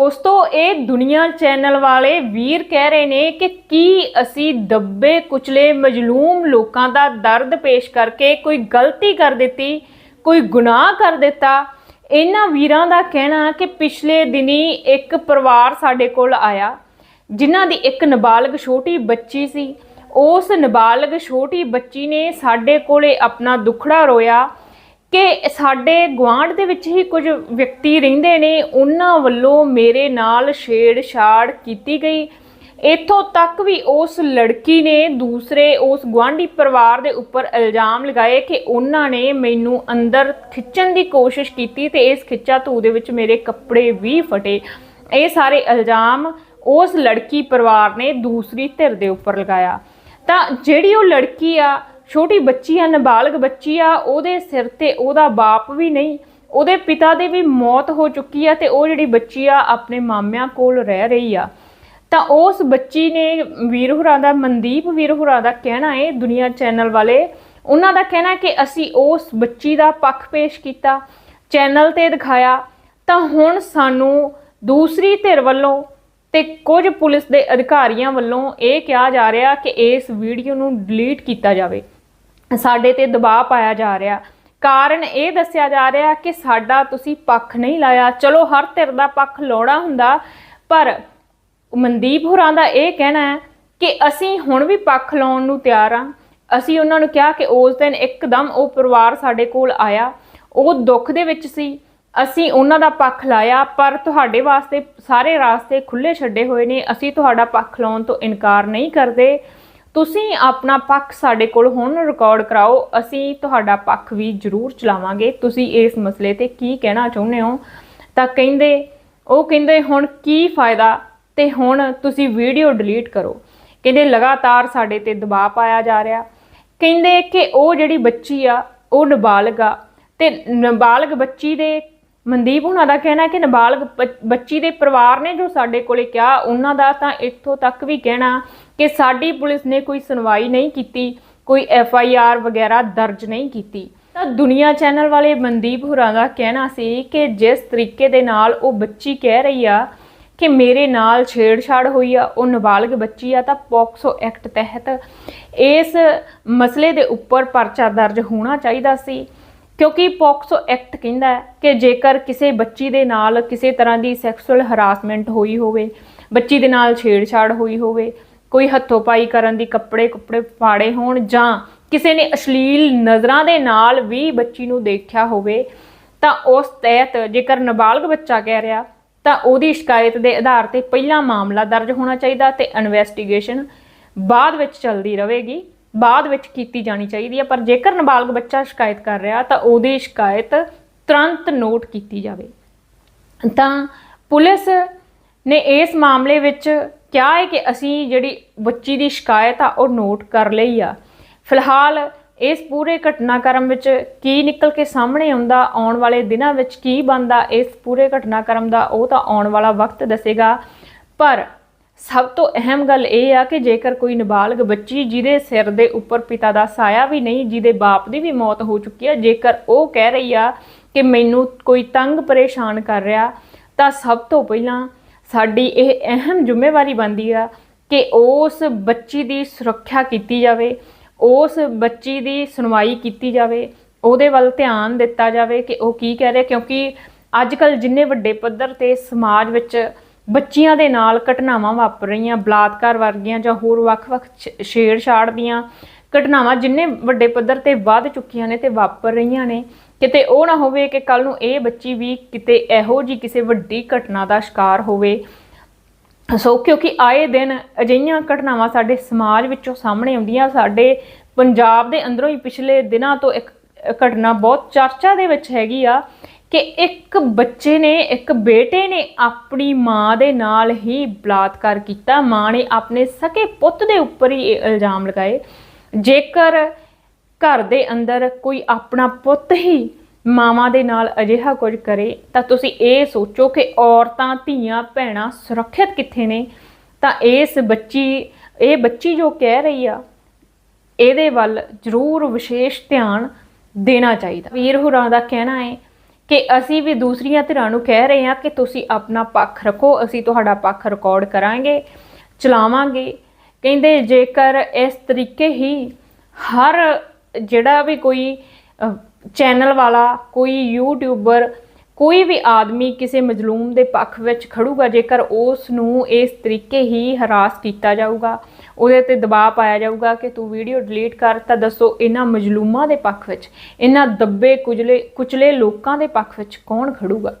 ਦੋਸਤੋ ਇਹ ਦੁਨੀਆ ਚੈਨਲ ਵਾਲੇ ਵੀਰ ਕਹਿ ਰਹੇ ਨੇ ਕਿ ਕੀ ਅਸੀਂ ਦੱਬੇ, ਕੁਚਲੇ, ਮਜਲੂਮ ਲੋਕਾਂ ਦਾ ਦਰਦ ਪੇਸ਼ ਕਰਕੇ ਕੋਈ ਗਲਤੀ ਕਰ ਦਿੱਤੀ, ਕੋਈ ਗੁਨਾਹ ਕਰ ਦਿੱਤਾ? ਇਹਨਾਂ ਵੀਰਾਂ ਦਾ ਕਹਿਣਾ ਕਿ ਪਿਛਲੇ ਦਿਨੀ ਇੱਕ ਪਰਿਵਾਰ ਸਾਡੇ ਕੋਲ ਆਇਆ, ਜਿਨ੍ਹਾਂ ਦੀ ਇੱਕ ਨਾਬਾਲਗ ਛੋਟੀ ਬੱਚੀ ਸੀ। ਉਸ ਨਾਬਾਲਗ ਛੋਟੀ ਬੱਚੀ ਨੇ ਸਾਡੇ ਕੋਲੇ ਆਪਣਾ ਦੁੱਖੜਾ ਰੋਇਆ ਕਿ ਸਾਡੇ ਗੁਆਂਢ ਦੇ ਵਿੱਚ ਹੀ ਕੁਝ ਵਿਅਕਤੀ ਰਹਿੰਦੇ ਨੇ, ਉਹਨਾਂ ਵੱਲੋਂ ਮੇਰੇ ਨਾਲ ਛੇੜਛਾੜ ਕੀਤੀ ਗਈ। ਇੱਥੋਂ ਤੱਕ ਵੀ ਉਸ ਲੜਕੀ ਨੇ ਦੂਸਰੇ, ਉਸ ਗੁਆਂਢੀ ਪਰਿਵਾਰ ਦੇ ਉੱਪਰ ਇਲਜ਼ਾਮ ਲਗਾਏ ਕਿ ਉਹਨਾਂ ਨੇ ਮੈਨੂੰ ਅੰਦਰ ਖਿੱਚਣ ਦੀ ਕੋਸ਼ਿਸ਼ ਕੀਤੀ ਤੇ ਇਸ ਖਿੱਚਾ ਧੂ ਦੇ ਵਿੱਚ ਮੇਰੇ ਕੱਪੜੇ ਵੀ ਫਟੇ। ਇਹ ਸਾਰੇ ਇਲਜ਼ਾਮ ਉਸ ਲੜਕੀ ਪਰਿਵਾਰ ਨੇ ਦੂਸਰੀ ਧਿਰ ਦੇ ਉੱਪਰ ਲਗਾਇਆ। ਤਾਂ ਜਿਹੜੀ ਉਹ ਲੜਕੀ ਆ ਛੋਟੀ ਬੱਚੀ ਆ, ਨਾਬਾਲਗ ਬੱਚੀ ਆ, ਉਹਦੇ ਸਿਰ ਤੇ ਉਹਦਾ ਬਾਪ ਵੀ ਨਹੀਂ, ਉਹਦੇ ਪਿਤਾ ਦੇ ਵੀ ਮੌਤ ਹੋ ਚੁੱਕੀ ਆ ਤੇ ਉਹ ਜਿਹੜੀ ਬੱਚੀ ਆ, ਆਪਣੇ ਮਾਮਿਆਂ ਕੋਲ ਰਹਿ ਰਹੀ ਆ। ਤਾਂ ਉਸ ਬੱਚੀ ਨੇ ਵੀਰ ਹੁਰਾਂ ਦਾ, ਮਨਦੀਪ ਵੀਰ ਹੁਰਾਂ ਦਾ ਕਹਿਣਾ ਹੈ ਦੁਨੀਆ ਚੈਨਲ ਵਾਲੇ, ਉਹਨਾਂ ਦਾ ਕਹਿਣਾ ਕਿ ਅਸੀਂ ਉਸ ਬੱਚੀ ਦਾ ਪੱਖ ਪੇਸ਼ ਕੀਤਾ, ਚੈਨਲ ਤੇ ਦਿਖਾਇਆ। ਤਾਂ ਹੁਣ ਸਾਨੂੰ ਦੂਸਰੀ ਧਿਰ ਵੱਲੋਂ ਤੇ ਕੁਝ ਪੁਲਿਸ ਦੇ ਅਧਿਕਾਰੀਆਂ ਵੱਲੋਂ ਇਹ ਕਿਹਾ ਜਾ ਰਿਹਾ ਕਿ ਇਸ ਵੀਡੀਓ ਨੂੰ ਡਿਲੀਟ ਕੀਤਾ ਜਾਵੇ। ਸਾਡੇ ਤੇ ਦਬਾਅ ਪਾਇਆ ਜਾ ਰਿਹਾ। ਕਾਰਨ ਇਹ ਦੱਸਿਆ ਜਾ ਰਿਹਾ ਕਿ ਸਾਡਾ ਤੁਸੀਂ ਪੱਖ ਨਹੀਂ ਲਾਇਆ। ਚਲੋ ਹਰ ਧਿਰ ਦਾ ਪੱਖ ਲਾਉਣਾ ਹੁੰਦਾ, ਪਰ ਮਨਦੀਪ ਹੋਰਾਂ ਦਾ ਇਹ ਕਹਿਣਾ ਹੈ ਕਿ ਅਸੀਂ ਹੁਣ ਵੀ ਪੱਖ ਲਾਉਣ ਨੂੰ ਤਿਆਰ ਆ ਅਸੀਂ ਉਹਨਾਂ ਨੂੰ ਕਿਹਾ ਕਿ ਉਸ ਦਿਨ ਇੱਕਦਮ ਉਹ ਪਰਿਵਾਰ ਸਾਡੇ ਕੋਲ ਆਇਆ। ਉਹ ਦੁੱਖ ਦੇ ਵਿੱਚ ਸੀ। ਅਸੀਂ ਉਹਨਾਂ ਦਾ ਪੱਖ ਲਾਇਆ, ਪਰ ਤੁਹਾਡੇ ਵਾਸਤੇ ਸਾਰੇ ਰਾਸਤੇ ਖੁੱਲੇ ਛੱਡੇ ਹੋਏ ਨੇ। ਅਸੀਂ ਤੁਹਾਡਾ ਪੱਖ ਲਾਉਣ ਤੋਂ ਇਨਕਾਰ ਨਹੀਂ ਕਰਦੇ। ਤੁਸੀਂ ਆਪਣਾ ਪੱਖ ਸਾਡੇ ਕੋਲ ਹੁਣ ਰਿਕਾਰਡ ਕਰਾਓ, ਅਸੀਂ ਤੁਹਾਡਾ ਪੱਖ ਵੀ ਜ਼ਰੂਰ ਚਲਾਵਾਂਗੇ। ਤੁਸੀਂ ਇਸ ਮਸਲੇ ਤੇ ਕੀ ਕਹਿਣਾ ਚਾਹੁੰਦੇ ਹੋ? ਤਾਂ ਕਹਿੰਦੇ, ਉਹ ਕਹਿੰਦੇ, ਹੁਣ ਕੀ ਫਾਇਦਾ? ਤੇ ਹੁਣ ਤੁਸੀਂ ਵੀਡੀਓ ਡਿਲੀਟ ਕਰੋ। ਕਹਿੰਦੇ, ਲਗਾਤਾਰ ਸਾਡੇ ਤੇ ਦਬਾਅ ਪਾਇਆ ਜਾ ਰਿਹਾ। ਕਹਿੰਦੇ ਕਿ ਉਹ ਜਿਹੜੀ ਬੱਚੀ ਆ, ਉਹ ਨਾਬਾਲਗ ਆ। ਤੇ ਨਾਬਾਲਗ ਬੱਚੀ ਦੇ, ਮਨਦੀਪ ਹੁਣਾਂ ਦਾ ਕਹਿਣਾ ਹੈ ਕਿ ਨਾਬਾਲਗ ਬੱਚੀ ਦੇ ਪਰਿਵਾਰ ਨੇ ਜੋ ਸਾਡੇ ਕੋਲੇ ਕਿਹਾ, ਉਹਨਾਂ ਦਾ ਤਾਂ ਇੱਥੋਂ ਤੱਕ ਵੀ ਕਹਿਣਾ ਕਿ ਸਾਡੀ ਪੁਲਿਸ ਨੇ ਕੋਈ ਸੁਣਵਾਈ ਨਹੀਂ ਕੀਤੀ, ਕੋਈ ਐਫ ਆਈ ਆਰ ਵਗੈਰਾ ਦਰਜ ਨਹੀਂ ਕੀਤੀ। ਤਾਂ ਦੁਨੀਆ ਚੈਨਲ ਵਾਲੇ ਮਨਦੀਪ ਹੁਰਾਂ ਦਾ ਕਹਿਣਾ ਸੀ ਕਿ ਜਿਸ ਤਰੀਕੇ ਦੇ ਨਾਲ ਉਹ ਬੱਚੀ ਕਹਿ ਰਹੀ ਆ ਕਿ ਮੇਰੇ ਨਾਲ ਛੇੜਛਾੜ ਹੋਈ ਆ, ਉਹ ਨਾਬਾਲਗ ਬੱਚੀ ਆ, ਤਾਂ ਪੋਕਸੋ ਐਕਟ ਤਹਿਤ ਇਸ ਮਸਲੇ ਦੇ ਉੱਪਰ ਪਰਚਾ ਦਰਜ ਹੋਣਾ ਚਾਹੀਦਾ ਸੀ। ਕਿਉਂਕਿ ਪੋਕਸੋ ਐਕਟ ਕਹਿੰਦਾ ਕਿ ਜੇਕਰ ਕਿਸੇ ਬੱਚੀ ਦੇ ਨਾਲ ਕਿਸੇ ਤਰ੍ਹਾਂ ਦੀ ਸੈਕਸੁਅਲ ਹਰਾਸਮੈਂਟ ਹੋਈ ਹੋਵੇ, ਬੱਚੀ ਦੇ ਨਾਲ ਛੇੜਛਾੜ ਹੋਈ ਹੋਵੇ ਕੋਈ ਹੱਥੋਂ ਪਾਈ ਕਰਨ ਦੀ ਕੱਪੜੇ ਕੁੱਪੜੇ ਫਾੜੇ ਹੋਣ ਜਾਂ ਕਿਸੇ ਨੇ ਅਸ਼ਲੀਲ ਨਜ਼ਰਾਂ ਦੇ ਨਾਲ ਵੀ ਬੱਚੀ ਨੂੰ ਦੇਖਿਆ ਹੋਵੇ, ਤਾਂ ਉਸ ਤਹਿਤ ਜੇਕਰ ਨਾਬਾਲਗ ਬੱਚਾ ਕਹਿ ਰਿਹਾ, ਤਾਂ ਉਹਦੀ ਸ਼ਿਕਾਇਤ ਦੇ ਆਧਾਰ ਤੇ ਪਹਿਲਾ ਮਾਮਲਾ ਦਰਜ ਹੋਣਾ ਚਾਹੀਦਾ ਤੇ ਇਨਵੈਸਟੀਗੇਸ਼ਨ ਬਾਅਦ ਵਿੱਚ ਚੱਲਦੀ ਰਹੇਗੀ, ਬਾਅਦ ਵਿੱਚ ਕੀਤੀ ਜਾਣੀ ਚਾਹੀਦੀ ਹੈ। ਪਰ ਜੇਕਰ ਨਾਬਾਲਗ ਬੱਚਾ ਸ਼ਿਕਾਇਤ ਕਰ ਰਿਹਾ, ਤਾਂ ਉਹਦੀ ਸ਼ਿਕਾਇਤ ਤੁਰੰਤ ਨੋਟ ਕੀਤੀ ਜਾਵੇ। ਤਾਂ ਪੁਲਿਸ ਨੇ ਇਸ ਮਾਮਲੇ ਵਿੱਚ ਕਿਹਾ ਹੈ ਕਿ ਅਸੀਂ ਜਿਹੜੀ ਬੱਚੀ ਦੀ ਸ਼ਿਕਾਇਤ ਆ, ਉਹ ਨੋਟ ਕਰ ਲਈ ਆ। ਫਿਲਹਾਲ ਇਸ ਪੂਰੇ ਘਟਨਾਕ੍ਰਮ ਵਿੱਚ ਕੀ ਨਿਕਲ ਕੇ ਸਾਹਮਣੇ ਆਉਂਦਾ, ਆਉਣ ਵਾਲੇ ਦਿਨਾਂ ਵਿੱਚ ਕੀ ਬਣਦਾ, ਇਸ ਪੂਰੇ ਘਟਨਾਕ੍ਰਮ ਦਾ ਉਹ ਤਾਂ ਆਉਣ ਵਾਲਾ ਵਕਤ ਦੱਸੇਗਾ। ਪਰ ਸਭ ਤੋਂ ਅਹਿਮ ਗੱਲ ਇਹ ਆ ਕਿ ਜੇਕਰ ਕੋਈ ਨਾਬਾਲਗ ਬੱਚੀ ਜਿਹਦੇ ਸਿਰ ਦੇ ਉੱਪਰ ਪਿਤਾ ਦਾ ਸਾਇਆ ਵੀ ਨਹੀਂ, ਜਿਹਦੇ ਬਾਪ ਦੀ ਵੀ ਮੌਤ ਹੋ ਚੁੱਕੀ ਆ, ਜੇਕਰ ਉਹ ਕਹਿ ਰਹੀ ਆ ਕਿ ਮੈਨੂੰ ਕੋਈ ਤੰਗ ਪਰੇਸ਼ਾਨ ਕਰ ਰਿਹਾ, ਤਾਂ ਸਭ ਤੋਂ ਪਹਿਲਾਂ ਸਾਡੀ ਇਹ ਅਹਿਮ ਜ਼ਿੰਮੇਵਾਰੀ ਬਣਦੀ ਆ ਕਿ ਉਸ ਬੱਚੀ ਦੀ ਸੁਰੱਖਿਆ ਕੀਤੀ ਜਾਵੇ, ਉਸ ਬੱਚੀ ਦੀ ਸੁਣਵਾਈ ਕੀਤੀ ਜਾਵੇ, ਉਹਦੇ ਵੱਲ ਧਿਆਨ ਦਿੱਤਾ ਜਾਵੇ ਕਿ ਉਹ ਕੀ ਕਹਿ ਰਿਹਾ, ਕਿਉਂਕਿ ਅੱਜ ਕੱਲ ਜਿੰਨੇ ਵੱਡੇ ਪੱਧਰ ਤੇ ਸਮਾਜ ਵਿੱਚ ਬੱਚੀਆਂ ਦੇ ਨਾਲ ਘਟਨਾਵਾਂ ਵਾਪਰ ਰਹੀਆਂ, ਬਲਾਤਕਾਰ ਵਰਗੀਆਂ ਜਾਂ ਹੋਰ ਵੱਖ-ਵੱਖ ਛ- ਛੇੜਛਾੜ ਦੀਆਂ ਘਟਨਾਵਾਂ ਜਿੰਨੇ ਵੱਡੇ ਪੱਧਰ ਤੇ ਵੱਧ ਚੁੱਕੀਆਂ ਨੇ ਤੇ ਵਾਪਰ ਰਹੀਆਂ ਨੇ ਕਿਤੇ ਉਹ ਨਾ ਹੋਵੇ ਕਿ ਕੱਲ ਨੂੰ ਇਹ ਬੱਚੀ ਵੀ ਕਿਤੇ ਇਹੋ ਜੀ ਕਿਸੇ ਵੱਡੀ ਘਟਨਾ ਦਾ ਸ਼ਿਕਾਰ ਹੋਵੇ। ਸੋ ਕਿਉਂਕਿ ਆਏ ਦਿਨ ਅਜਿਹੀਆਂ ਘਟਨਾਵਾਂ ਸਾਡੇ ਸਮਾਜ ਵਿੱਚੋਂ ਸਾਹਮਣੇ ਆਉਂਦੀਆਂ, ਸਾਡੇ ਪੰਜਾਬ ਦੇ ਅੰਦਰੋਂ ਹੀ ਪਿਛਲੇ ਦਿਨਾਂ ਤੋਂ ਇੱਕ ਘਟਨਾ ਬਹੁਤ ਚਰਚਾ ਦੇ ਵਿੱਚ ਹੈਗੀ ਆ ਕਿ ਇੱਕ ਬੱਚੇ ਨੇ, ਇੱਕ ਬੇਟੇ ਨੇ ਆਪਣੀ ਮਾਂ ਦੇ ਨਾਲ ਹੀ ਬਲਾਤਕਾਰ ਕੀਤਾ। ਮਾਂ ਨੇ ਆਪਣੇ ਸਕੇ ਪੁੱਤ ਦੇ ਉੱਪਰ ਹੀ ਇਹ ਇਲਜ਼ਾਮ ਲਗਾਏ। ਜੇਕਰ ਘਰ ਦੇ ਅੰਦਰ ਕੋਈ ਆਪਣਾ ਪੁੱਤ ਹੀ ਮਾਵਾਂ ਦੇ ਨਾਲ ਅਜਿਹਾ ਕੁਝ ਕਰੇ, ਤਾਂ ਤੁਸੀਂ ਇਹ ਸੋਚੋ ਕਿ ਔਰਤਾਂ, ਧੀਆਂ, ਭੈਣਾਂ ਸੁਰੱਖਿਅਤ ਕਿੱਥੇ ਨੇ? ਤਾਂ ਇਸ ਬੱਚੀ, ਇਹ ਬੱਚੀ ਜੋ ਕਹਿ ਰਹੀ ਆ, ਇਹਦੇ ਵੱਲ ਜ਼ਰੂਰ ਵਿਸ਼ੇਸ਼ ਧਿਆਨ ਦੇਣਾ ਚਾਹੀਦਾ। ਵੀਰ ਹੁਰਾਂ ਦਾ ਕਹਿਣਾ ਹੈ ਕਿ ਅਸੀਂ ਵੀ ਦੂਸਰੀਆਂ ਧਿਰਾਂ ਨੂੰ ਕਹਿ ਰਹੇ ਹਾਂ ਕਿ ਤੁਸੀਂ ਆਪਣਾ ਪੱਖ ਰੱਖੋ, ਅਸੀਂ ਤੁਹਾਡਾ ਪੱਖ ਰਿਕਾਰਡ ਕਰਾਂਗੇ, ਚਲਾਵਾਂਗੇ। ਕਹਿੰਦੇ ਜੇਕਰ ਇਸ ਤਰੀਕੇ ਹੀ ਹਰ ਜਿਹੜਾ ਵੀ ਕੋਈ ਚੈਨਲ ਵਾਲਾ, ਕੋਈ ਯੂਟਿਊਬਰ ਕੋਈ ਵੀ ਆਦਮੀ ਕਿਸੇ ਮਜਲੂਮ ਦੇ ਪੱਖ ਵਿੱਚ ਖੜੂਗਾ, ਜੇਕਰ ਉਸ ਨੂੰ ਇਸ ਤਰੀਕੇ ਹੀ ਹਰਾਸ ਕੀਤਾ ਜਾਊਗਾ, ਉਹਦੇ ਤੇ ਦਬਾਅ ਪਾਇਆ ਜਾਊਗਾ ਕਿ ਤੂੰ ਵੀਡੀਓ ਡਿਲੀਟ ਕਰ, ਤਾਂ ਦੱਸੋ ਇਹਨਾਂ ਮਜਲੂਮਾਂ ਦੇ ਪੱਖ ਵਿੱਚ, ਇਹਨਾਂ ਦੱਬੇ ਕੁਚਲੇ ਕੁਚਲੇ ਲੋਕਾਂ ਦੇ ਪੱਖ ਵਿੱਚ ਕੌਣ ਖੜੂਗਾ?